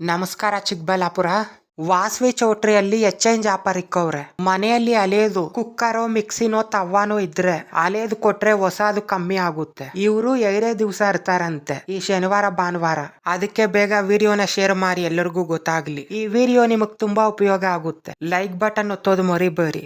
ನಮಸ್ಕಾರ ಚಿಕ್ಕಬಳ್ಳಾಪುರ. ವಾಸವಿ ಚೌಟ್ರಿಯಲ್ಲಿ exchange offer ಇಕ್ಕವ್ರೆ. ಮನೆಯಲ್ಲಿ ಅಲೆಯದು ಕುಕ್ಕರೋ, ಮಿಕ್ಸಿನೋ, ತವ್ವಾನೋ ಇದ್ರೆ ಅಲೆಯದು ಕೊಟ್ರೆ ಹೊಸದು ಕಮ್ಮಿ ಆಗುತ್ತೆ. ಇವರು ಎರಡೇ ದಿವಸ ಇರ್ತಾರಂತೆ, ಈ ಶನಿವಾರ, ಭಾನುವಾರ. ಅದಕ್ಕೆ ಬೇಗ ವಿಡಿಯೋನ ಶೇರ್ ಮಾಡಿ ಎಲ್ಲರಿಗೂ ಗೊತ್ತಾಗ್ಲಿ. ಈ ವಿಡಿಯೋ ನಿಮಗೆ ತುಂಬಾ ಉಪಯೋಗ ಆಗುತ್ತೆ. ಲೈಕ್ ಬಟನ್ ಒತ್ತೋದು ಮರಿಬೇಡಿ.